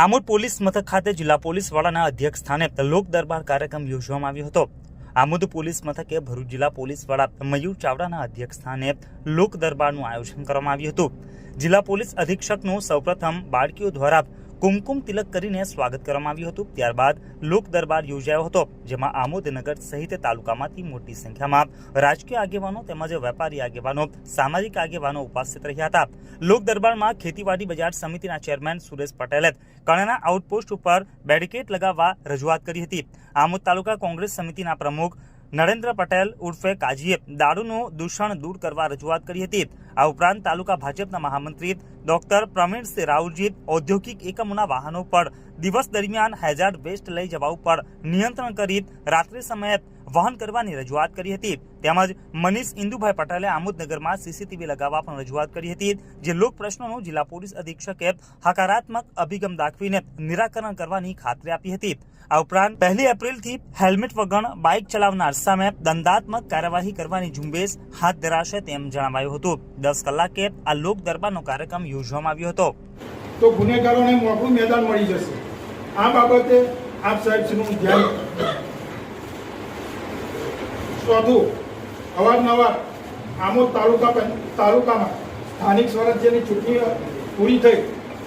Amod police મથક ખાતે જિલ્લા પોલીસ વડાના અધ્યક્ષ સ્થાને લોક દરબાર કાર્યક્રમ યોજવામાં આવ્યો હતો. આમોદ પોલીસ મથકે ભરૂચ જિલ્લા પોલીસ વડા મયુર ચાવડાના અધ્યક્ષ સ્થાને લોક દરબારનું આયોજન કરવામાં આવ્યું હતું. જિલ્લા પોલીસ અધિક્ષકનું સૌપ્રથમ બાળકીઓ દ્વારા કુમકુમ તિલક કરીને સ્વાગત કરવામાં આવ્યું હતું. ત્યારબાદ લોક દરબાર યોજાયો હતો, જેમાં આમોદનગર સહિત તાલુકામાંથી મોટી સંખ્યામાં રાજકીય આગેવાનો તેમજ વેપારી આગેવાનો, સામાજિક આગેવાનો ઉપસ્થિત રહ્યા હતા. લોક દરબારમાં ખેતીવાડી બજાર સમિતિના ચેરમેન સુરેશ પટેલે કણના આઉટપોસ્ટ ઉપર બેરિકેડ લગાવવા રજૂઆત કરી હતી. આમોદ તાલુકા કોંગ્રેસ સમિતિના પ્રમુખ નરેન્દ્ર પટેલ ઉર્ફે કાજીએ દારૂનું દૂષણ દૂર કરવા રજૂઆત કરી હતી. આ ઉપરાંત તાલુકા ભાજપના મહામંત્રી ડોક્ટર પ્રવીણસિંહ રાઉલજી ઔદ્યોગિક એકમોના વાહનો પર દિવસ દરમિયાન હેઝાર્ડ વેસ્ટ લઈ જવા ઉપર નિયંત્રણ કરી રાત્રિ સમયે વહન કરવાની રજૂઆત કરી હતી. તેમજ મનીષ ઇન્દુભાઈ પટેલે આમોદનગરમાં સીસીટીવી લગાવવા પણ રજૂઆત કરી હતી. જે લોક પ્રશ્નોનું જિલ્લા પોલીસ અધિક્ષકે હકારાત્મક અભિગમ દાખવીને નિરાકરણ કરવાની ખાતરી આપી હતી. આ ઉપરાંત પહેલી એપ્રિલથી હેલ્મેટ વગર બાઇક ચલાવનાર સામે દંડાત્મક કાર્યવાહી કરવાની ઝુંબેશ હાથ ધરાશે તેમ જણાવાયું હતું. દસ કલાકે આ લોક દરબારનો કાર્યક્રમ યોજવામાં આવ્યો હતો. તો ગુનેગારોને મોકળું મેદાન મળી જશે. આ બાબતે આપ સાહેબશ્રીનું ધ્યાન ચોથું અવારનવાર આમોદ તાલુકા તાલુકામાં સ્થાનિક સ્વરાજ્યની ચૂંટણી પૂરી થઈ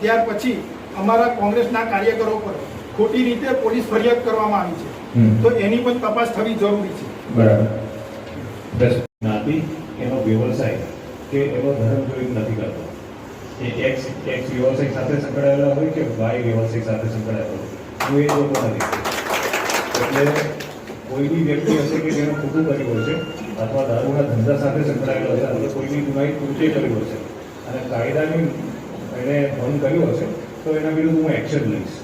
ત્યાર પછી અમારા કોંગ્રેસના કાર્યકરો પર ખોટી રીતે પોલીસ ફરિયાદ કરવામાં આવી છે. તો એની પણ તપાસ થવી જરૂરી છે. બરાબર. જ્ઞાતિ એનો વ્યવસાય કે એનો ધર્મ જોઈ નથી કરતો. એ એક્સ એક્સ વ્યવસાય સાથે સંકળાયેલા હોય કે વાય વ્યવસાય સાથે સંકળાયેલા હોય હું એ લોકો નથી એટલે કોઈ બી વ્યક્તિ હશે કે જેનો ખોટું કર્યું હશે અથવા દારૂના ધંધા સાથે સંકળાયેલો હશે અથવા કોઈની ગુનાહિત કૃત્ય કર્યું હશે અને કાયદાની એણે ભંગ કર્યો હશે, તો એના વિરુદ્ધ હું એક્શન લઈશ.